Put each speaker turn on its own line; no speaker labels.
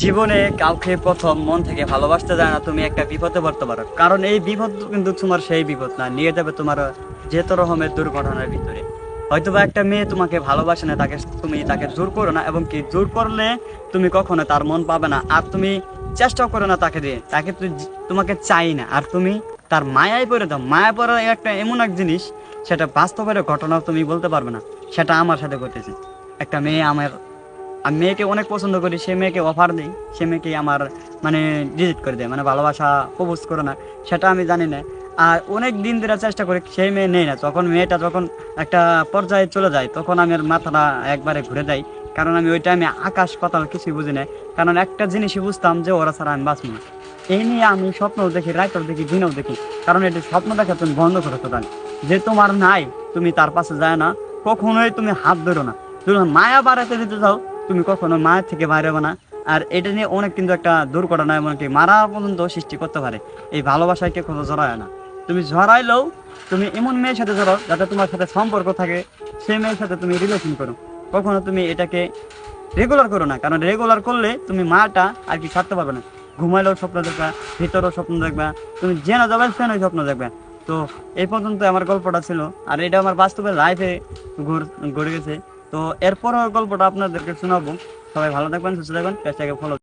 জীবনে কাউকে প্রথম মন থেকে ভালোবাসতে যায় না, তুমি একটা বিপদে পড়তে পারো। কারণ এই বিপদ কিন্তু তোমার সেই বিপদ না, নিয়ে যাবে তোমার যেত রকমের দুর্ঘটনার ভিতরে। হয়তো বা একটা মেয়ে তোমাকে ভালোবাসে না, তাকে তুমি তাকে জোর করো না, এবং কি জোর করলে তুমি কখনো তার মন পাবে না, আর তুমি চেষ্টাও করো না তাকে দিয়ে। তাকে তোমাকে চাই না, আর তুমি তার মায়ায় পড়ে দাও। মায়া পড়া একটা এমন এক জিনিস, সেটা বাস্তবের ঘটনা তুমি বলতে পারবে না, সেটা আমার সাথে ঘটেছে। একটা মেয়ে আমার আমি মেয়েকে অনেক পছন্দ করি, সে মেয়েকে অফার দিই, সে মেয়েকে আমার মানে ডিজিট করে দেয় মানে ভালোবাসা প্রপোজ করে না, সেটা আমি জানি না। আর অনেক দিন ধরে চেষ্টা করি, সেই মেয়ে নেই না তখন মেয়েটা যখন একটা পর্যায়ে চলে যায়, তখন আমি আর মাথাটা একবারে ঘুরে যাই কারণ আমি ওই টাইমে আকাশ পাতাল কিছুই বুঝি না, কারণ একটা জিনিসই বুঝতাম যে ওরা ছাড়া আমি বাঁচব না। এই নিয়ে আমি স্বপ্ন দেখি, রাতেও দেখি, দিনেও দেখি, কারণ এটি স্বপ্ন দেখা তুমি বন্ধ করো তোটাল যে তোমার নাই, তুমি তার পাশে যায় না, কখনোই তুমি হাত ধরো না। তুমি মায়া বাড়াতে দিতে চাও তুমি কখনো মায়ের থেকে বাইরে না। আর এটা নিয়ে অনেক কিন্তু একটা দুর্ঘটনা এমনকি মারা পর্যন্ত সৃষ্টি করতে পারে। এই ভালোবাসায় কে কোনো জড়ায় না। তুমি জড়াইলেও তুমি এমন মেয়ের সাথে জড়াও যাতে তোমার সাথে সম্পর্ক থাকে, সেই মেয়ের সাথে তুমি রিলেশন করো। কখনো তুমি এটাকে রেগুলার করো না, কারণ রেগুলার করলে তুমি মাটা আর কি ছাড়তে পারবে না। ঘুমাইলেও স্বপ্ন দেখবা, ভিতরেও স্বপ্ন দেখবা, তুমি জেনে যাবে সেন স্বপ্ন দেখবে। তো এই পর্যন্ত আমার গল্পটা ছিল। আর এটা আমার বাস্তবে লাইফে ঘুরে গেছে। তো এরপরও গল্পটা আপনাদেরকে শোনাবো। সবাই ভালো থাকবেন সুস্থ থাকবেন পেজটাকে ফলো